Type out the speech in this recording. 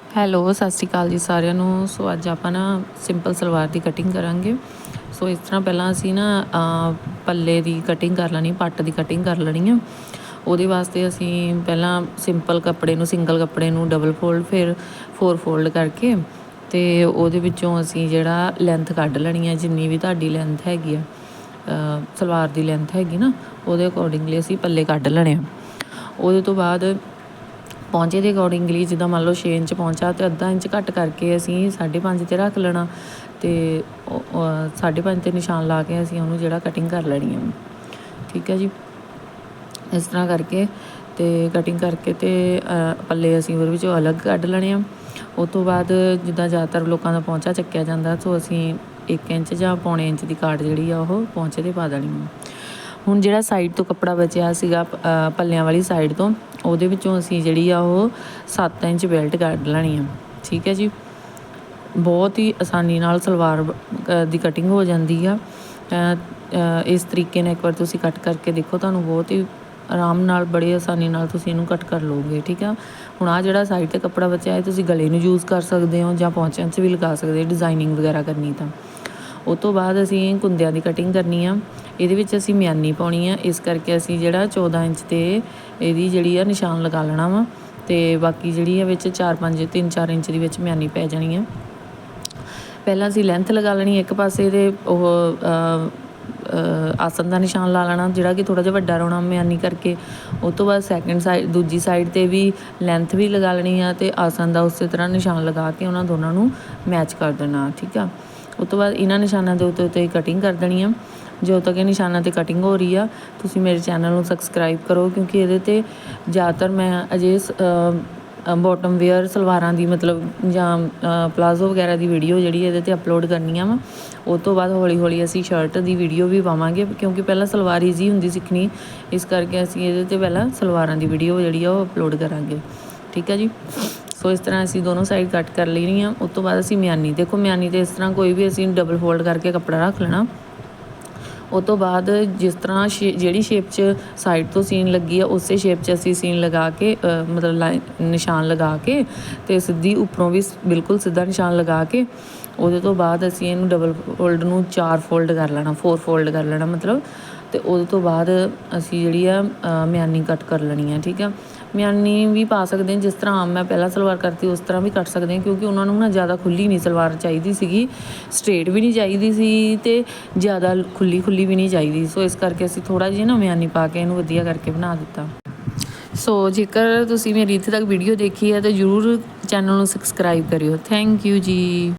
Hello, ਸਤਿ ਸ਼੍ਰੀ ਅਕਾਲ ਜੀ ਸਾਰਿਆਂ ਨੂੰ। ਸੋ ਅੱਜ ਆਪਾਂ ਨਾ ਸਿੰਪਲ ਸਲਵਾਰ ਦੀ ਕਟਿੰਗ ਕਰਾਂਗੇ। ਸੋ ਇਸ ਤਰ੍ਹਾਂ ਪਹਿਲਾਂ ਅਸੀਂ ਨਾ ਪੱਲੇ ਦੀ ਕਟਿੰਗ ਕਰ ਲੈਣੀ, ਪੱਟ ਦੀ ਕਟਿੰਗ ਕਰ ਲੈਣੀ ਆ। ਉਹਦੇ ਵਾਸਤੇ ਅਸੀਂ ਪਹਿਲਾਂ ਸਿੰਪਲ ਕੱਪੜੇ ਨੂੰ ਸਿੰਗਲ ਕੱਪੜੇ ਨੂੰ ਡਬਲ ਫੋਲਡ ਫਿਰ ਫੋਰ ਫੋਲਡ ਕਰਕੇ ਤੇ ਉਹਦੇ ਵਿੱਚੋਂ ਅਸੀਂ ਜਿਹੜਾ ਲੈਂਥ ਕੱਢ ਲੈਣੀ ਆ, ਜਿੰਨੀ ਵੀ ਤੁਹਾਡੀ ਲੈਂਥ ਹੈਗੀ ਆ ਸਲਵਾਰ ਦੀ ਲੈਂਥ ਹੈਗੀ ਨਾ, ਉਹਦੇ ਅਕੋਰਡਿੰਗਲੀ ਅਸੀਂ ਪੱਲੇ ਕੱਢ ਲੈਣੇ ਆ। ਉਹਦੇ ਤੋਂ ਬਾਅਦ ਪਹੁੰਚੇ ਦੇ ਅਕੋਰਡਿੰਗਲੀ ਜਿੱਦਾਂ ਮੰਨ ਲਓ 6 ਇੰਚ ਪਹੁੰਚਾ ਤੇ ਅੱਧਾ ਇੰਚ ਘੱਟ ਕਰਕੇ ਅਸੀਂ 5.5 ਤੇ ਰੱਖ ਲੈਣਾ ਤੇ 5.5 ਤੇ ਨਿਸ਼ਾਨ ਲਾ ਕੇ ਅਸੀਂ ਉਹਨੂੰ ਜਿਹੜਾ ਕਟਿੰਗ ਕਰ ਲੈਣੀ ਹੈ ਠੀਕ ਹੈ ਜੀ? ਇਸ ਤਰ੍ਹਾਂ ਕਰਕੇ ਤੇ ਕਟਿੰਗ ਕਰਕੇ ਤੇ ਪੱਲੇ ਅਸੀਂ ਉਹਦੇ ਵਿੱਚੋਂ ਅਲੱਗ ਕੱਢ ਲੈਣੇ ਆ। ਉਸ ਤੋਂ ਬਾਅਦ ਜਿੱਦਾਂ ਜ਼ਿਆਦਾਤਰ ਲੋਕਾਂ ਦਾ ਪਹੁੰਚਾ ਚੱਕਿਆ ਜਾਂਦਾ, ਸੋ ਅਸੀਂ 1 ਇੰਚ ਜਾਂ ਪੌਣੇ ਇੰਚ ਦੀ ਕਾਟ ਜਿਹੜੀ ਆ ਉਹ ਪਹੁੰਚੇ ਤੇ ਪਾ ਦੇਣੀ ਆ। ਹੁਣ ਜਿਹੜਾ ਸਾਈਡ ਤੋਂ ਕੱਪੜਾ ਬਚਿਆ ਸੀਗਾ ਪੱਲਿਆਂ ਵਾਲੀ ਸਾਈਡ ਤੋਂ ਉਹਦੇ ਵਿੱਚੋਂ ਅਸੀਂ ਜਿਹੜੀ ਆ ਉਹ 7 ਇੰਚ ਬੈਲਟ ਕੱਢ ਲੈਣੀ ਆ। ਠੀਕ ਹੈ ਜੀ? ਬਹੁਤ ਹੀ ਆਸਾਨੀ ਨਾਲ ਸਲਵਾਰ ਦੀ ਕਟਿੰਗ ਹੋ ਜਾਂਦੀ ਆ। ਇਸ ਤਰੀਕੇ ਨਾਲ ਇੱਕ ਵਾਰ ਤੁਸੀਂ ਕੱਟ ਕਰਕੇ ਦੇਖੋ, ਤੁਹਾਨੂੰ ਬਹੁਤ ਹੀ ਆਰਾਮ ਨਾਲ, ਬੜੇ ਆਸਾਨੀ ਨਾਲ ਤੁਸੀਂ ਇਹਨੂੰ ਕੱਟ ਕਰ ਲਓਗੇ। ਠੀਕ ਆ? ਹੁਣ ਆ ਜਿਹੜਾ ਸਾਈਡ ਤੇ ਕੱਪੜਾ ਬਚਿਆ ਹੈ ਤੁਸੀਂ ਗਲੇ ਨੂੰ ਯੂਜ਼ ਕਰ ਸਕਦੇ ਹੋ ਜਾਂ ਪੌਂਚਿਆਂ 'ਚ ਵੀ ਲਗਾ ਸਕਦੇ ਹੋ ਡਿਜ਼ਾਈਨਿੰਗ ਵਗੈਰਾ ਕਰਨੀ ਤਾਂ। ਉਹ ਤੋਂ ਬਾਅਦ ਅਸੀਂ ਕੁੰਦਿਆਂ ਦੀ ਕਟਿੰਗ ਕਰਨੀ ਆ। ਇਹਦੇ ਵਿੱਚ ਅਸੀਂ ਮਿਆਨੀ ਪਾਉਣੀ ਆ। ਇਸ ਕਰਕੇ ਅਸੀਂ ਜਿਹੜਾ 14 ਇੰਚ ਤੇ ਇਹਦੀ ਜਿਹੜੀ ਆ ਨਿਸ਼ਾਨ ਲਗਾ ਲੈਣਾ ਵਾ। ਤੇ ਬਾਕੀ ਜਿਹੜੀ ਆ ਵਿੱਚ 4 5 3 4 ਇੰਚ ਦੀ ਵਿੱਚ ਮਿਆਨੀ ਪੈ ਜਾਣੀ ਆ। ਪਹਿਲਾਂ ਅਸੀਂ ਲੈਂਥ ਲਗਾ ਲੈਣੀ ਇੱਕ ਪਾਸੇ ਦੇ ਉਹ ਆਸਨ ਦਾ ਨਿਸ਼ਾਨ ਲਾ ਲੈਣਾ, ਜਿਹੜਾ ਕਿ ਥੋੜਾ ਜਿਹਾ ਵੱਡਾ ਰੋਣਾ ਮਿਆਨੀ ਕਰਕੇ। ਉਸ ਤੋਂ ਬਾਅਦ ਸੈਕੰਡ ਸਾਈਡ ਦੂਜੀ ਸਾਈਡ ਤੇ ਵੀ ਲੈਂਥ ਵੀ ਲਗਾ ਲੈਣੀ ਆ ਤੇ ਆਸਨ ਦਾ ਉਸੇ ਤਰ੍ਹਾਂ ਨਿਸ਼ਾਨ ਲਗਾ ਕੇ ਉਹਨਾਂ ਦੋਨਾਂ ਨੂੰ ਮੈਚ ਕਰ ਦੇਣਾ, ਠੀਕ ਆ? ਉਸ ਤੋਂ ਬਾਅਦ ਇਹਨਾਂ ਨਿਸ਼ਾਨਾਂ ਦੇ ਉੱਤੇ ਉੱਤੇ ਕਟਿੰਗ ਕਰ ਦੇਣੀ ਆ। ਜਦੋਂ ਤੱਕ ਇਹ ਨਿਸ਼ਾਨਾਂ ਤੇ ਕਟਿੰਗ ਹੋ ਰਹੀ ਆ, ਤੁਸੀਂ ਮੇਰੇ ਚੈਨਲ ਨੂੰ ਸਬਸਕ੍ਰਾਈਬ ਕਰੋ, ਕਿਉਂਕਿ ਇਹਦੇ ਤੇ ਜ਼ਿਆਦਾਤਰ ਮੈਂ ਅਜੇ ਬਾਟਮ ਵੇਅਰ ਸਲਵਾਰਾਂ ਦੀ ਮਤਲਬ ਜਾਂ ਪਲਾਜ਼ੋ ਵਗੈਰਾ ਦੀ ਵੀਡੀਓ ਜਿਹੜੀ ਇਹਦੇ ਤੇ ਅਪਲੋਡ ਕਰਨੀਆਂ ਵਾ ਉਸ ਤੋਂ ਬਾਅਦ ਹੌਲੀ ਹੌਲੀ ਅਸੀਂ ਸ਼ਰਟ ਦੀ ਵੀਡੀਓ ਵੀ ਪਾਵਾਂਗੇ, ਕਿਉਂਕਿ ਪਹਿਲਾਂ ਸਲਵਾਰ ਈਜ਼ੀ ਹੁੰਦੀ ਸਿੱਖਣੀ। ਇਸ ਕਰਕੇ ਅਸੀਂ ਇਹਦੇ ਤੇ ਪਹਿਲਾਂ ਸਲਵਾਰਾਂ ਦੀ ਵੀਡੀਓ ਜਿਹੜੀ ਆ ਉਹ ਅਪਲੋਡ ਕਰਾਂਗੇ। ਠੀਕ ਹੈ ਜੀ? ਸੋ ਇਸ ਤਰ੍ਹਾਂ ਅਸੀਂ ਦੋਨੋਂ ਸਾਈਡ ਕੱਟ ਕਰ ਲੈਣੀ ਆ ਉਸ ਤੋਂ ਬਾਅਦ ਅਸੀਂ ਮਿਆਨੀ, ਦੇਖੋ ਮਿਆਨੀ ਤੇ ਇਸ ਤਰ੍ਹਾਂ ਕੋਈ ਵੀ ਅਸੀਂ ਡਬਲ ਫੋਲਡ ਕਰਕੇ ਕੱਪੜਾ ਰੱਖ ਲੈਣਾ। ਉਹ ਤੋਂ ਬਾਅਦ ਜਿਸ ਤਰ੍ਹਾਂ ਸ਼ੇ- ਜਿਹੜੀ ਸ਼ੇਪ 'ਚ ਸਾਈਡ ਤੋਂ ਸੀਨ ਲੱਗੀ ਆ, ਉਸੇ ਸ਼ੇਪ 'ਚ ਅਸੀਂ ਸੀਨ ਲਗਾ ਕੇ ਮਤਲਬ ਲਾਈਨ ਨਿਸ਼ਾਨ ਲਗਾ ਕੇ ਤੇ ਸਿੱਧੀ ਉੱਪਰੋਂ ਵੀ ਬਿਲਕੁਲ ਸਿੱਧਾ ਨਿਸ਼ਾਨ ਲਗਾ ਕੇ ਉਹਦੇ ਤੋਂ ਬਾਅਦ ਅਸੀਂ ਇਹਨੂੰ ਡਬਲ ਫੋਲਡ ਨੂੰ ਚਾਰ ਫੋਲਡ ਕਰ ਲੈਣਾ ਫੋਰ ਫੋਲਡ ਕਰ ਲੈਣਾ ਮਤਲਬ। ਤੇ ਉਹਦੇ ਤੋਂ ਬਾਅਦ ਅਸੀਂ ਜਿਹੜੀ ਆ ਮਿਆਨੀ ਕੱਟ ਕਰ ਲੈਣੀ ਆ, ਠੀਕ ਆ। ਮਿਆਨੀ ਵੀ ਪਾ ਸਕਦੇ ਜਿਸ ਤਰ੍ਹਾਂ ਆਮ ਮੈਂ ਪਹਿਲਾਂ ਸਲਵਾਰ ਕਰਤੀ, ਉਸ ਤਰ੍ਹਾਂ ਵੀ ਕੱਟ ਸਕਦੇ ਹਾਂ, ਕਿਉਂਕਿ ਉਹਨਾਂ ਨੂੰ ਨਾ ਜ਼ਿਆਦਾ ਖੁੱਲੀ ਨਹੀਂ ਸਲਵਾਰ ਚਾਹੀਦੀ ਸੀਗੀ ਸਟ੍ਰੇਟ ਵੀ ਨਹੀਂ ਚਾਹੀਦੀ ਸੀ ਤੇ ਜ਼ਿਆਦਾ ਖੁੱਲੀ ਖੁੱਲੀ ਵੀ ਨਹੀਂ ਚਾਹੀਦੀ। ਸੋ ਇਸ ਕਰਕੇ ਅਸੀਂ ਥੋੜਾ ਜਿਹਾ ਨਾ ਮਿਆਨੀ ਪਾ ਕੇ ਇਹਨੂੰ ਵਧੀਆ ਕਰਕੇ ਬਣਾ ਦਿੱਤਾ। ਸੋ ਜੇਕਰ ਤੁਸੀਂ ਮੇਰੀ ਇੱਥੇ ਤੱਕ ਵੀਡੀਓ ਦੇਖੀ ਹੈ, ਤਾਂ ਜਰੂਰ ਚੈਨਲ ਨੂੰ ਸਬਸਕ੍ਰਾਈਬ ਕਰਿਓ। ਥੈਂਕ ਯੂ ਜੀ।